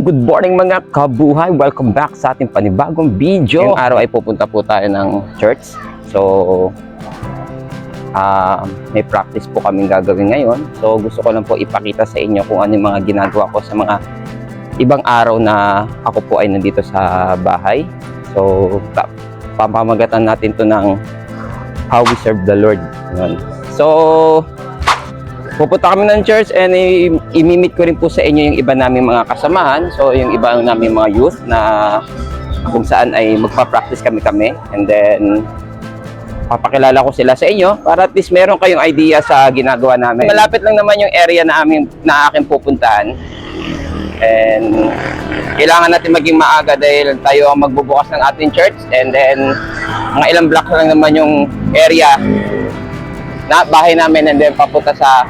good morning mga kabuhay. Welcome back sa ating panibagong video. Ngayong araw ay pupunta po tayo ng church. So, ah may practice po kaming gagawin ngayon. So, gusto ko lang po ipakita sa inyo kung ano yung mga ginagawa ko sa mga ibang araw na ako po ay nandito sa bahay. So, pa- pamamagatan natin to ng how we serve the Lord. Yun. So, pupunta kami ng church and imimit ko rin po sa inyo yung iba naming mga kasamahan. So, yung iba naming mga youth na kung saan ay magpa-practice kami-kami. And then, papakilala ko sila sa inyo para at least meron kayong idea sa ginagawa namin. Malapit lang naman yung area na, amin, na aking pupuntahan. And kailangan natin maging maaga dahil tayo ang magbubukas ng ating church. And then, mga ilang blocks lang naman yung area na bahay namin and then papunta sa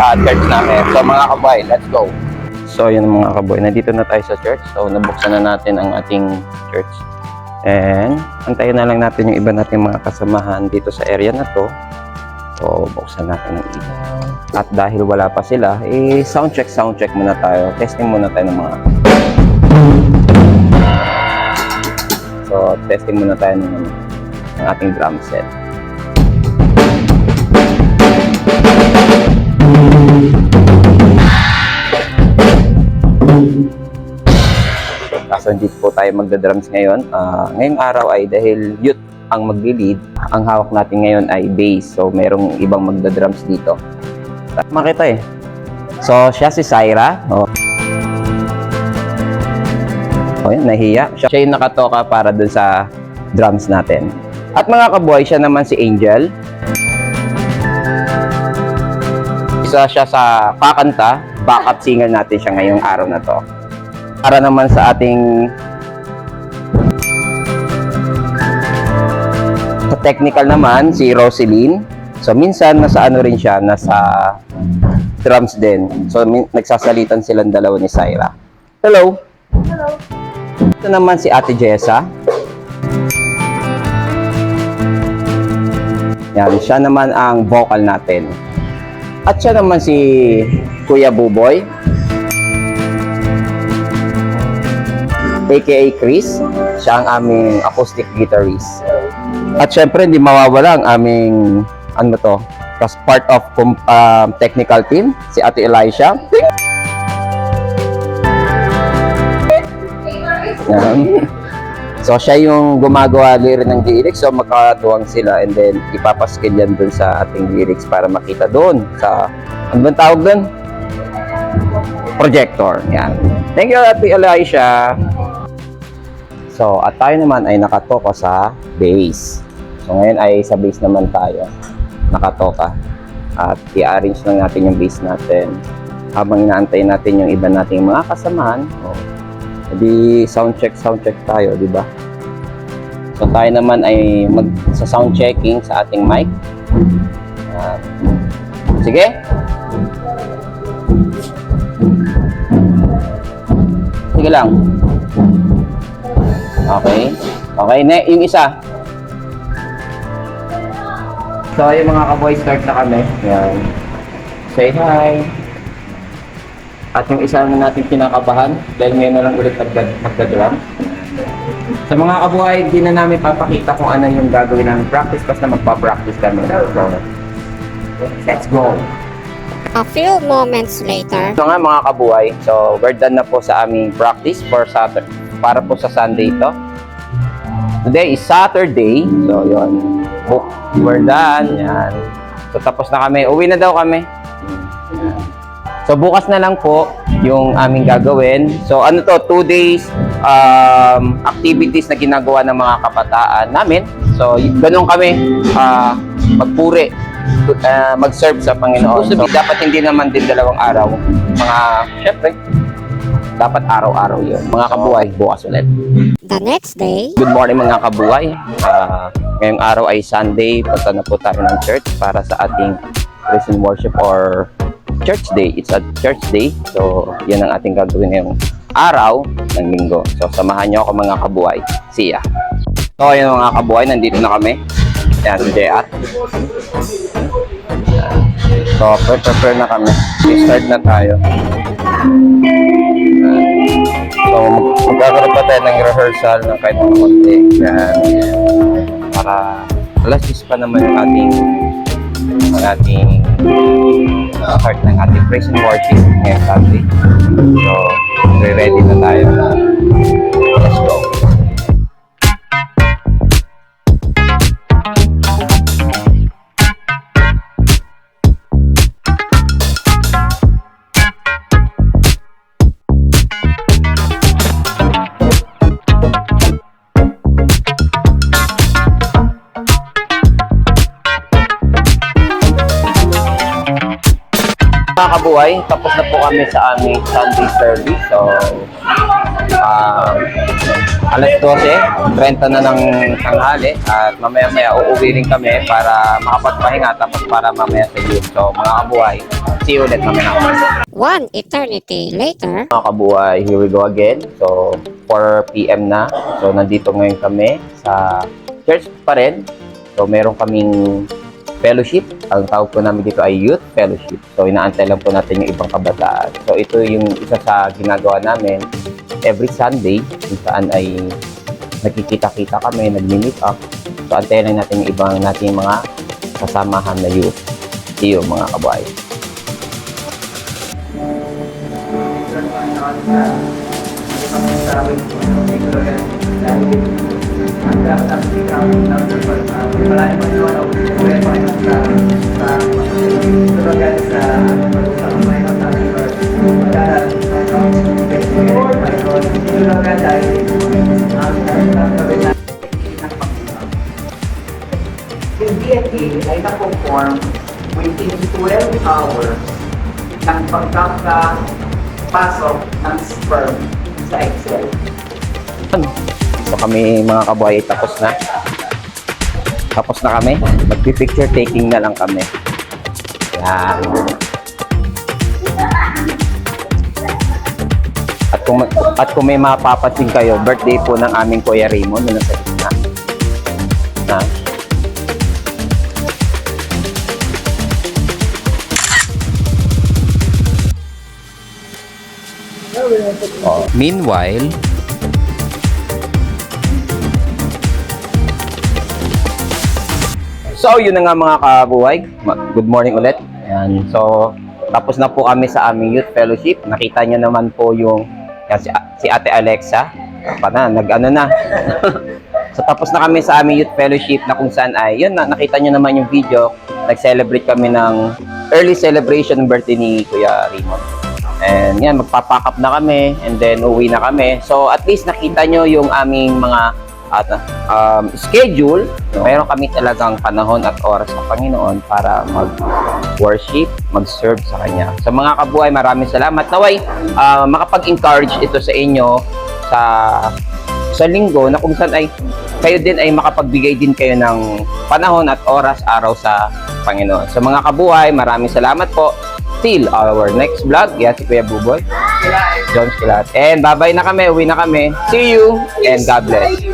ah, church namin. So mga kaboy, let's go. So yun mga kaboy, nandito na tayo sa church. So nabuksan na natin ang ating church. And antayin na lang natin yung iba nating mga kasamahan dito sa area na to. So buksan natin ang ilaw. At dahil wala pa sila, eh sound check, sound check muna tayo. Testing muna tayo ng mga So testing muna tayo ng, ng ating drum set. Kaso hindi po tayo magda-drums ngayon. Ah, ngayong araw ay dahil youth ang magli-lead, ang hawak natin ngayon ay bass. So, merong ibang magda-drums dito. Makita eh. So, siya si Syra. Oh. Oh, yan, nahiya. Siya, siya yung nakatoka para dun sa drums natin. At mga kaboy, siya naman si Angel. Isa siya sa kakanta. Backup singer natin siya ngayong araw na to. Para naman sa ating sa technical naman si Roseline. So minsan nasa ano rin siya nasa drums din. So nagsasalitan silang dalawa ni Syra. Hello. Hello. ito naman si Ate Jessa. Yan siya naman ang vocal natin. At siya naman si Kuya Buboy aka Chris. Siya ang aming acoustic guitarist. At syempre, hindi mawawala ang aming, ano to, as part of com- um, technical team, si Ate Elisha. Yan. So, siya yung gumagawa lyric ng lyrics. So, magkatuwang sila and then ipapaskil yan dun sa ating lyrics para makita doon sa, ano bang tawag doon? Projector. Yan. Thank you, Ate Elisha. So, at tayo naman ay nakatoka sa base. So, ngayon ay sa base naman tayo. Nakatoka. At i-arrange lang natin yung base natin. Habang inaantay natin yung iba nating mga kasamahan. Oh, edi sound check, sound check tayo, di ba? So, tayo naman ay mag sa sound checking sa ating mic. At, sige. Sige lang. Okay. Okay, ne, yung isa. So, yung mga kaboy, start na kami. Yan. Say hi. At yung isa na natin kinakabahan, dahil ngayon na lang ulit magda- magdadrum. Sa mga kabuhay, di na namin papakita kung ano yung gagawin namin practice, basta magpa-practice kami. So, let's go! A few moments later. So nga mga kabuhay, so we're done na po sa aming practice for Saturday, para po sa Sunday ito. Today is Saturday, so yon. Book, we're done, yan. So tapos na kami, uwi na daw kami. So bukas na lang po yung aming gagawin. So ano to, two days um, activities na ginagawa ng mga kabataan namin. So ganun kami ah, magpuri, ah, mag-serve sa Panginoon. So dapat hindi naman din dalawang araw. Mga, syempre, dapat araw-araw yun. Mga kabuhay, bukas ulit. The next day, Good morning mga kabuhay. Ah, ngayong araw ay Sunday. Punta na po tayo ng church para sa ating praise and worship or church day. It's a church day. So, yan ang ating gagawin ngayong araw ng linggo. So, samahan niyo ako mga kabuhay. See ya. So, ayun mga kabuhay. Nandito na kami. Yan, si JR. So, prepare na kami. Start na tayo. So, mag- magkakaroon pa tayo ng rehearsal ng kahit mga konti. Yan. Para alas 10 pa naman yung ating ang ating uh, ng ating praise and worship ngayong Sunday. So, ready na tayo. Let's go. Kabuhay, tapos na po kami sa aming Sunday service. So, um, alas 12, 30 na ng tanghali at mamaya-maya uuwi rin kami para makapagpahinga tapos para mamaya sa yun. So, mga kabuhay, see you ulit mamaya. One eternity later. Mga kabuhay, here we go again. So, 4 p.m. na. So, nandito ngayon kami sa church pa rin. So, meron kaming fellowship. Ang tawag po namin dito ay youth fellowship. So, inaantay lang po natin yung ibang kabataan. So, ito yung isa sa ginagawa namin every Sunday kung saan ay nakikita-kita kami, nag-meet up. So, antayin lang natin yung ibang nating mga kasamahan na youth. You, mga kabuhay. Yung DNA ay na-conform within 12 hours ng pagkakapasok ng sperm sa egg cell. So kami mga kabuhay ay tapos na. Tapos na kami. Magpi-picture taking na lang kami. Yan. At kung, at kung may mapapansin kayo, birthday po ng aming Kuya Raymond na nasa gitna. Na. Oh. Meanwhile, So, yun na nga mga kabuhay. Good morning ulit. Ayan. So, tapos na po kami sa aming youth fellowship. Nakita niyo naman po yung yan, si, si Ate Alexa. Pa na, nag-ano na. so, tapos na kami sa aming youth fellowship na kung saan ay, yun na, nakita niyo naman yung video. Nag-celebrate kami ng early celebration ng birthday ni Kuya Raymond. And yan, magpapack up na kami and then uwi na kami. So, at least nakita nyo yung aming mga at um, schedule, meron kami talagang panahon at oras sa Panginoon para mag-worship, mag-serve sa Kanya. Sa mga kabuhay, maraming salamat. Naway, ah, makapag-encourage ito sa inyo sa sa linggo na kung saan ay kayo din ay makapagbigay din kayo ng panahon at oras araw sa Panginoon. Sa mga kabuhay, maraming salamat po. Till our next vlog. Yan si Kuya Buboy. John Skilat. And bye-bye na kami. Uwi na kami. See you and God bless.